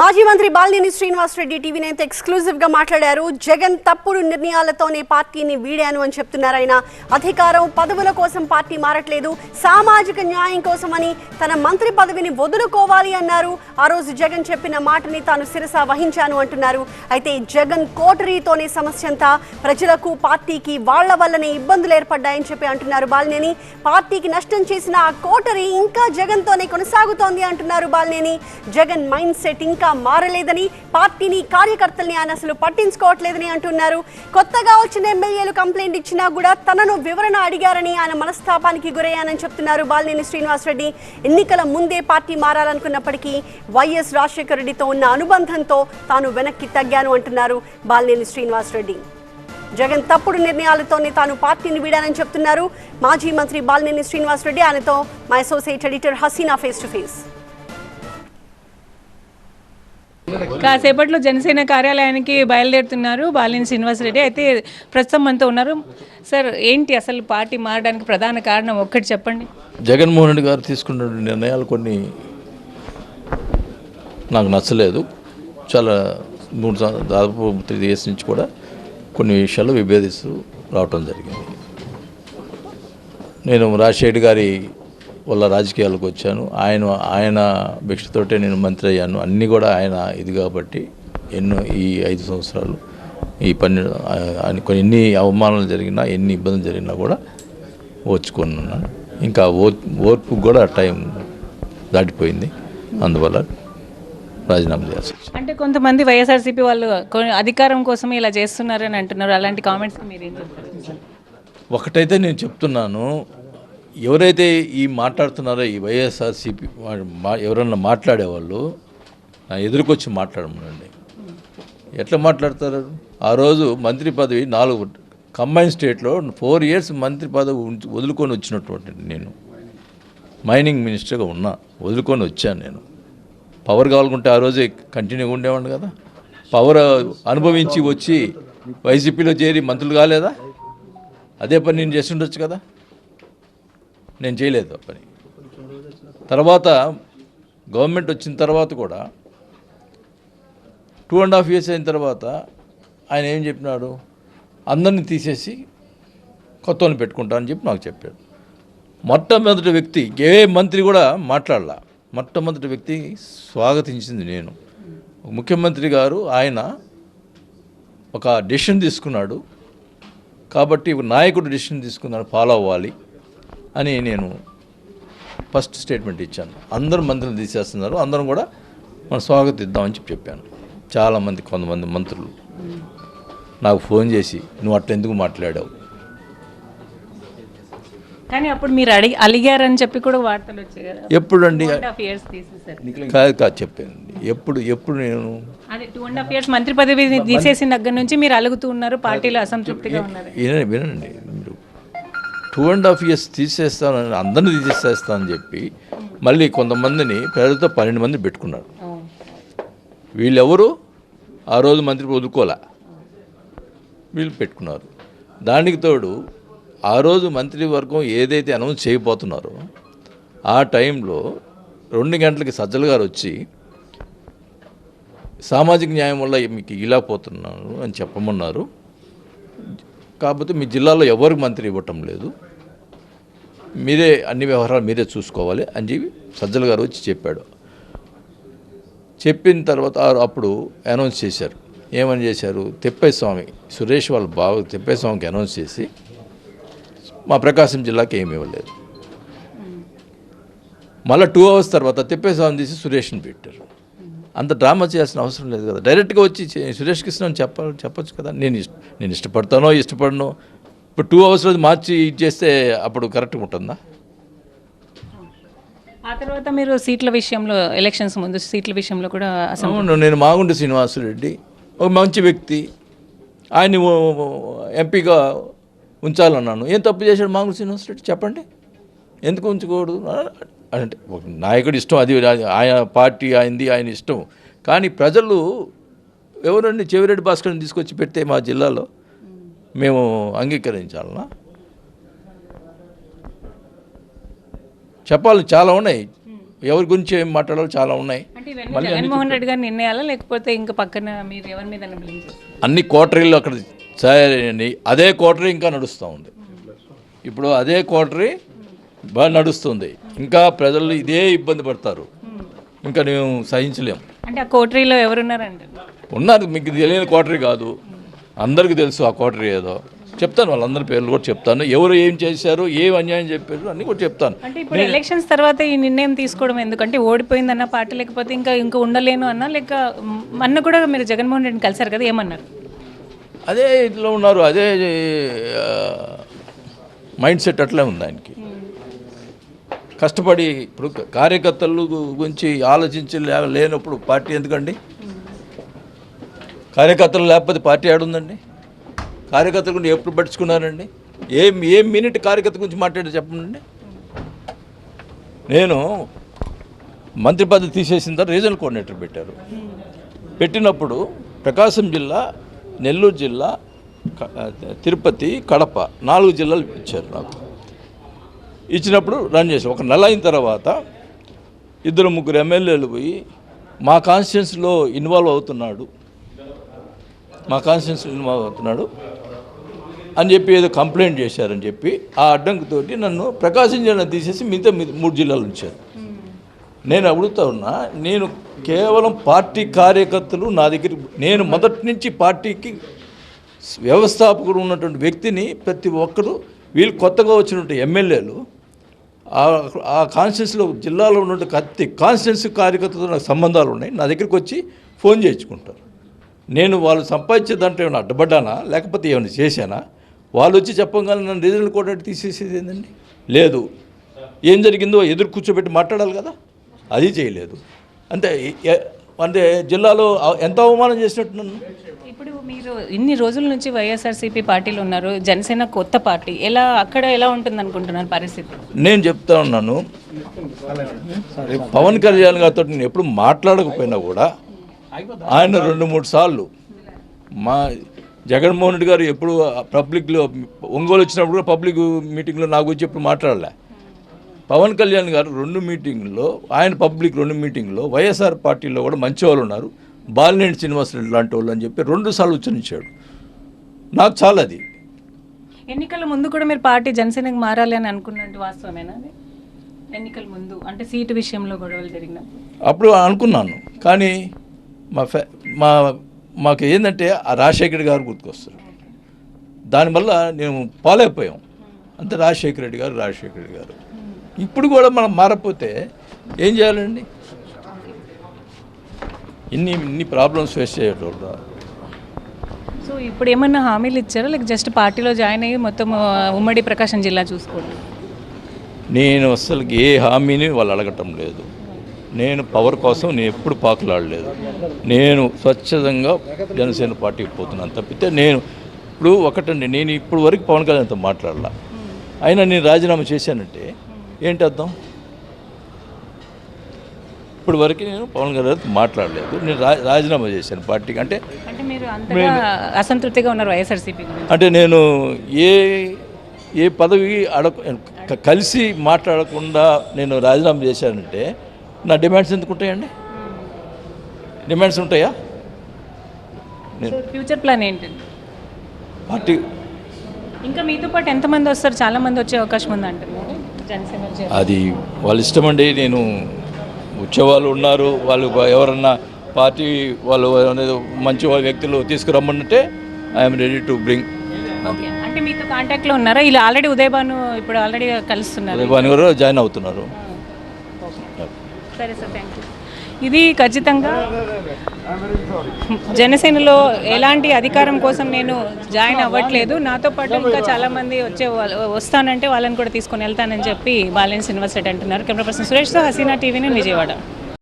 మాజీ మంత్రి బాలినేని శ్రీనివాస్ రెడ్డి టీవీ నేత ఎక్స్క్లూజివ్గా మాట్లాడారు. జగన్ తప్పుడు నిర్ణయాలతోనే పార్టీని వీడాను అని చెప్తున్నారు ఆయన. అధికారం పదవుల కోసం పార్టీ మారట్లేదు. సామాజిక న్యాయం కోసమని తన మంత్రి పదవిని వదులుకోవాలి అన్నారు. ఆ రోజు జగన్ చెప్పిన మాటని తాను శిరస వహించాను అంటున్నారు. అయితే జగన్ కోటరీతోనే సమస్య అంతా. ప్రజలకు పార్టీకి వాళ్ళ వల్లనే ఇబ్బందులు ఏర్పడ్డాయని చెప్పి అంటున్నారు బాలినేని. పార్టీకి నష్టం చేసిన ఆ కోటరీ ఇంకా జగన్తోనే కొనసాగుతోంది అంటున్నారు బాలినేని. జగన్ మైండ్ సెట్ ఇంకా మారలేదని పార్టీని కార్యకర్తల్ని ఆయన అసలు పట్టించుకోవట్లేదని అంటున్నారు. కొత్తగా వచ్చిన ఎమ్మెల్యేలు కంప్లైంట్ ఇచ్చినా కూడా తనను వివరణ అడిగారని ఆయన మనస్తాపానికి గురయ్యానని చెప్తున్నారు బాలినేని శ్రీనివాసరెడ్డి. ఎన్నికల ముందే పార్టీ మారాలనుకున్నప్పటికీ వైఎస్ రాజశేఖర రెడ్డితో ఉన్న అనుబంధంతో తాను వెనక్కి తగ్గాను అంటున్నారు బాలినేని శ్రీనివాసరెడ్డి. జగన్ తప్పుడు నిర్ణయాలతోనే తాను పార్టీని వీడానని చెప్తున్నారు. మాజీ మంత్రి బాలినేని శ్రీనివాసరెడ్డి ఆయనతో మా associate editor Haseena face to face కాసేపట్లో జనసేన కార్యాలయానికి బయలుదేరుతున్నారు బాలినేని శ్రీనివాసరెడ్డి. అయితే ప్రస్తుతం మనతో ఉన్నారు. సార్ ఏంటి అసలు పార్టీ మారడానికి ప్రధాన కారణం? ఒక్కటి చెప్పండి. జగన్మోహన్ రెడ్డి గారు తీసుకున్న నిర్ణయాలు కొన్ని నాకు నచ్చలేదు. చాలా మూడు దాదాపు త్రీ ఇయర్స్ నుంచి కూడా కొన్ని విషయాలు విభేదిస్తూ రావటం జరిగింది. నేను రాజశేఖర్ గారి వల్ల రాజకీయాలకు వచ్చాను. ఆయన ఆయన భిక్షతోటే నేను మంత్రి అయ్యాను. అన్నీ కూడా ఆయన ఇది కాబట్టి ఎన్నో ఈ ఐదు సంవత్సరాలు ఈ పన్నెండు కొన్ని ఎన్ని అవమానాలు జరిగినా ఎన్ని ఇబ్బందులు జరిగినా కూడా ఓర్చుకున్నాను. ఇంకా ఓర్ ఓర్పు కూడా టైం దాటిపోయింది. అందువల్ల రాజీనామా చేయాల్సి అంటే కొంతమంది వైఎస్ఆర్సీపీ వాళ్ళు అధికారం కోసం ఇలా చేస్తున్నారని అంటున్నారు. అలాంటి కామెంట్స్ మీరు ఒకటైతే నేను చెప్తున్నాను. ఎవరైతే ఈ మాట్లాడుతున్నారో ఈ వైఎస్ఆర్సీపీ మా ఎవరన్నా మాట్లాడేవాళ్ళు నా ఎదురుకొచ్చి మాట్లాడమనండి. ఎట్లా మాట్లాడతారు? ఆ రోజు మంత్రి పదవి నాలుగు కంబైన్ స్టేట్లో ఫోర్ ఇయర్స్ మంత్రి పదవి ఉంచి- వదులుకొని వచ్చినటువంటి నేను. మైనింగ్ మినిస్టర్గా ఉన్నా వదులుకొని వచ్చాను నేను. పవర్ కావాలనుకుంటే ఆ రోజే కంటిన్యూగా ఉండేవాడిని కదా. పవర్ అనుభవించి వచ్చి వైసీపీలో చేరి మంత్రులు కాలేదా? అదే పని నేను చేసి ఉండొచ్చు కదా. నేను చేయలేదు పని. తర్వాత గవర్నమెంట్ వచ్చిన తర్వాత కూడా టూ అండ్ హాఫ్ ఇయర్స్ అయిన తర్వాత ఆయన ఏం చెప్పినాడు? అందరిని తీసేసి కొత్త పెట్టుకుంటానని పెట్టుకుంటా అని చెప్పి నాకు చెప్పాడు. మొట్టమొదటి వ్యక్తి ఏ మంత్రి కూడా మాట్లాడలా. మొట్టమొదటి వ్యక్తి స్వాగతించింది నేను. ముఖ్యమంత్రి గారు ఆయన ఒక డెసిషన్ తీసుకున్నాడు. కాబట్టి నాయకుడు డెసిషన్ తీసుకున్నాడు ఫాలో అవ్వాలి. అని నేను ఫస్ట్ స్టేట్మెంట్ ఇచ్చాను. అందరూ మంత్రులు తీసేస్తున్నారు. అందరం కూడా మనం స్వాగతిద్దామని చెప్పి చెప్పాను. చాలామంది కొంతమంది మంత్రులు నాకు ఫోన్ చేసి నువ్వు అట్లా ఎందుకు మాట్లాడావు? కానీ అప్పుడు మీరు అడిగి అలిగారని చెప్పి కూడా వార్తలు వచ్చాయి కదా. టూ అండ్ హాఫ్ ఇయర్స్ తీసేసారు కాదు కాదు చెప్పాను ఎప్పుడు ఎప్పుడు నేను అదే టూ అండ్ హాఫ్ ఇయర్స్ మంత్రి పదవి తీసేసిన దగ్గర నుంచి మీరు అలుగుతూ ఉన్నారు పార్టీలో అసంతృప్తిగా ఉన్నారు. వినండి. టూ అండ్ హాఫ్ ఇయర్స్ తీసేస్తానని అందరిని తీసేస్తానని చెప్పి మళ్ళీ కొంతమందిని ప్రజలతో పన్నెండు మంది పెట్టుకున్నారు. వీళ్ళెవరు? ఆ రోజు మంత్రి వదులుకోలే వీళ్ళు పెట్టుకున్నారు. దానికి తోడు ఆ రోజు మంత్రివర్గం ఏదైతే అనౌన్స్ చేయబోతున్నారో ఆ టైంలో రెండు గంటలకి సజ్జల గారు వచ్చి సామాజిక న్యాయం వల్ల మీకు ఇలా పోతున్నాను అని చెప్పమన్నారు. కాకపోతే మీ జిల్లాలో ఎవరికి మంత్రి ఇవ్వటం లేదు. మీరే అన్ని వ్యవహారాలు మీరే చూసుకోవాలి అని చెప్పి సజ్జల గారు వచ్చి చెప్పాడు. చెప్పిన తర్వాత అప్పుడు అనౌన్స్ చేశారు. ఏమని చేశారు? తెప్పై స్వామి సురేష్ వాళ్ళ బావ తెప్పై స్వామికి అనౌన్స్ చేసి మా ప్రకాశం జిల్లాకి ఏమి ఇవ్వలేదు. మళ్ళీ టూ అవర్స్ తర్వాత తెప్పై తీసి సురేష్ని పెట్టారు. అంత డ్రామా చేయాల్సిన అవసరం లేదు కదా. డైరెక్ట్గా వచ్చి సురేష్ కృష్ణ అని చెప్ప చెప్పొచ్చు కదా. నేను ఇష్ట నేను ఇష్టపడతానో ఇష్టపడను. ఇప్పుడు టూ అవర్స్ రోజు మార్చి చేస్తే అప్పుడు కరెక్ట్గా ఉంటుందా? ఆ తర్వాత మీరు సీట్ల విషయంలో ఎలక్షన్స్ ముందు సీట్ల విషయంలో కూడా అసలు అవును నేను మాగుండి శ్రీనివాసరెడ్డి ఒక మంచి వ్యక్తి. ఆయన్ని ఎంపీగా ఉంచాలన్నాను. ఏం తప్పు చేశాడు మాగుండి శ్రీనివాసరెడ్డి? చెప్పండి. ఎందుకు ఉంచుకోడు అంటే ఒక నాయకుడి ఇష్టం అది ఆయన పార్టీ ఆయనది ఆయన ఇష్టం. కానీ ప్రజలు ఎవరండి చెవిరెడ్డి భాస్కర్ని తీసుకొచ్చి పెడితే మా జిల్లాలో మేము అంగీకరించాలనా? చెప్పాలి చాలా ఉన్నాయి. ఎవరి గురించి ఏం మాట్లాడాలో చాలా ఉన్నాయి. జగన్మోహన్ రెడ్డి గారి నిర్ణయాలా? లేకపోతే ఇంకా పక్కన మీరు ఎవరి మీద అన్ని కోటరీలు అక్కడ తయారయ్యాయి అదే కోటరీ ఇంకా నడుస్తూ ఉంది. ఇప్పుడు అదే కోటరీ బాగా నడుస్తుంది. ఇంకా ప్రజలు ఇదే ఇబ్బంది పడతారు. ఇంకా మేము సహించలేము. అంటే ఆ కోటరీలో ఎవరున్నారండి? ఉన్నారు మీకు తెలియని కోటరీ కాదు. అందరికీ తెలుసు ఆ కోటరీ ఏదో. చెప్తాను వాళ్ళందరి పేర్లు కూడా చెప్తాను. ఎవరు ఏం చేశారు ఏం అన్యాయం చెప్పారు అన్నీ కూడా చెప్తాను. అంటే ఇప్పుడు ఎలక్షన్స్ తర్వాత ఈ నిర్ణయం తీసుకోవడం ఎందుకంటే ఓడిపోయిందన్న పార్టీ లేకపోతే ఇంకా ఇంకా ఉండలేను అన్న లేక మ్, మొన్న కూడా మీరు జగన్మోహన్ రెడ్డిని కలిసారు కదా ఏమన్నారు? అదే ఇట్లా ఉన్నారు అదే మైండ్ సెట్ అట్లే ఉంది ఆయనకి. కష్టపడి ఇప్పుడు కార్యకర్తలు గురించి ఆలోచించి లే- లేనప్పుడు పార్టీ ఎందుకండి? కార్యకర్తలు లేకపోతే పార్టీ ఆడుందండి? కార్యకర్తల గురించి ఎప్పుడు పట్టించుకున్నారండి? ఏం ఏం మినిట్ కార్యకర్త గురించి మాట్లాడి చెప్పండి? నేను మంత్రి పదవి తీసేసిన తర్వాత రీజనల్ కోఆర్డినేటర్ పెట్టారు. పెట్టినప్పుడు ప్రకాశం జిల్లా నెల్లూరు జిల్లా తిరుపతి కడప నాలుగు జిల్లాలు ఇచ్చారు నాకు. ఇచ్చినప్పుడు రన్ చేసి ఒక నెల అయిన తర్వాత ఇద్దరు ముగ్గురు ఎమ్మెల్యేలు పోయి మా కాన్స్టిట్యున్సీలో ఇన్వాల్వ్ అవుతున్నాడు. మా కాన్స్టిట్యున్సీలో ఇన్వాల్వ్ అవుతున్నాడు అని చెప్పి ఏదో కంప్లైంట్ చేశారని చెప్పి ఆ అడ్డంకితోటి నన్ను ప్రకాశం జిల్లా తీసేసి మిగతా మూడు జిల్లాలు ఉంచారు. నేను అడుగుతా ఉన్నా నేను కేవలం పార్టీ కార్యకర్తలు నా దగ్గర నేను మొదటి నుంచి పార్టీకి వ్యవస్థాపకుడు ఉన్నటువంటి వ్యక్తిని ప్రతి ఒక్కరు వీళ్ళు కొత్తగా వచ్చినటువంటి ఎమ్మెల్యేలు ఆ- ఆ కాన్స్టిట్యూన్సీలో జిల్లాలో ఉన్న ప్రతి కాన్స్టిట్యున్సీ కార్యకర్తతో నాకు సంబంధాలు ఉన్నాయి. నా దగ్గరికి వచ్చి ఫోన్ చేయించుకుంటారు. నేను వాళ్ళు సంపాదించే దాంట్లో ఏమైనా అడ్డపడ్డానా? లేకపోతే ఏమైనా చేశానా? వాళ్ళు వచ్చి చెప్పగానే నన్ను రీజనల్ కూడా తీసేసేది ఏంటండి లేదు. ఏం జరిగిందో ఎదురు కూర్చోబెట్టి మాట్లాడాలి కదా? అది చేయలేదు. అంటే అంటే జిల్లాలో ఎంత అవమానం చేసినట్టు నన్ను? ఇప్పుడు మీరు ఇన్ని రోజుల నుంచి వైఎస్ఆర్సీపీ పార్టీలో ఉన్నారు జనసేన కొత్త పార్టీ. ఎలా అక్కడ ఎలా ఉంటుంది అనుకుంటున్నారు పరిస్థితి? నేను చెప్తా ఉన్నాను. పవన్ కళ్యాణ్ గారితో నేను ఎప్పుడు మాట్లాడకపోయినా కూడా ఆయన రెండు మూడు సార్లు మా జగన్మోహన్ రెడ్డి గారు ఎప్పుడు పబ్లిక్లో ఒంగోలు వచ్చినప్పుడు కూడా పబ్లిక్ మీటింగ్లో నా గురించి ఎప్పుడు మాట్లాడలే. పవన్ కళ్యాణ్ గారు రెండు మీటింగ్లో ఆయన పబ్లిక్ రెండు మీటింగ్లో వైఎస్ఆర్ పార్టీలో కూడా మంచి వాళ్ళు ఉన్నారు. బాలినేని శ్రీనివాసరెడ్డి లాంటి వాళ్ళు అని చెప్పి రెండు సార్లు ఉచ్చరించాడు. నాకు చాలా అది ఎన్నికల ముందు కూడా మీరు పార్టీ జనసేనకి మారాలి అని అనుకున్నట్టు వాస్తవమేనా ఎన్నికల ముందు అంటే సీటు విషయంలో గొడవలు జరిగినప్పుడు? అప్పుడు అనుకున్నాను. కానీ మా ఫ్యా మా మాకు ఏంటంటే ఆ రాజశేఖర్ గారు గుర్తుకొస్తారు. దానివల్ల నేను పాలైపోయాం. అంతే రాజశేఖర రెడ్డి గారు రాజశేఖర రెడ్డి గారు. ఇప్పుడు కూడా మనం మారకపోతే ఏం చేయాలండి? ఇన్ని ఇన్ని ప్రాబ్లమ్స్ ఫేస్ చేయటం సో ఇప్పుడు ఏమన్నా హామీలు ఇచ్చారా? లేక జస్ట్ పార్టీలో జాయిన్ అయ్యి మొత్తం ఉమ్మడి ప్రకాశం జిల్లా చూసుకోండి నేను అసలు ఏ హామీని వాళ్ళు అడగటం లేదు. నేను పవర్ కోసం నేను ఎప్పుడు పాకులాడలేదు. నేను స్వచ్ఛందంగా జనసేన పార్టీకి పోతున్నాను తప్పితే నేను ఇప్పుడు ఒకటండి నేను ఇప్పుడు వరకు పవన్ కళ్యాణ్తో మాట్లాడాల. అయినా నేను రాజీనామా చేశానంటే ఏంటి అర్థం ఇప్పుడు వరకు నేను పవన్ కళ్యాణ్తో మాట్లాడలేదు. నేను రా రాజీనామా చేశాను పార్టీకి. అంటే అసంతృప్తిగా ఉన్నారు వైఎస్ఆర్సీపీ అంటే నేను ఏ ఏ పదవి అడగ కలిసి మాట్లాడకుండా నేను రాజీనామా చేశానంటే నా డిమాండ్స్ ఎందుకు ఉంటాయండి డిమాండ్స్ ఉంటాయా? ఫ్యూచర్ ప్లాన్ ఏంటండి? పార్టీ ఇంకా మీతో పాటు ఎంతమంది వస్తారు? చాలా మంది వచ్చే అవకాశం ఉంది అంటున్నారు జనసేన చే- అది వాళ్ళ ఇష్టం అండి నేను వచ్చేవాళ్ళు ఉన్నారు వాళ్ళు ఎవరన్నా పార్టీ వాళ్ళు మంచి వాళ్ళ వ్యక్తులు తీసుకురమ్మంటే ఐఎమ్ రెడీ టు బ్రింగ్ అంటే మీతో కాంటాక్ట్లో ఉన్నారా? ఇలా ఆల్రెడీ ఉదయభాను ఇప్పుడు ఆల్రెడీ కలుస్తున్నారు. ఎవరో జాయిన్ అవుతున్నారు. సరే సార్ థ్యాంక్ యూ ఇది ఖచ్చితంగా జనసేనలో ఎలాంటి అధికారం కోసం నేను జాయిన్ అవ్వట్లేదు. నాతో పాటు ఇంకా చాలామంది వచ్చే వస్తానంటే వాళ్ళని కూడా తీసుకొని వెళ్తానని చెప్పి బాలన్ శ్రీనివాస్ రెడ్డి అంటున్నారు. కెమెరా పర్సన్ సురేష్తో హసీనా టీవీ విజయవాడ.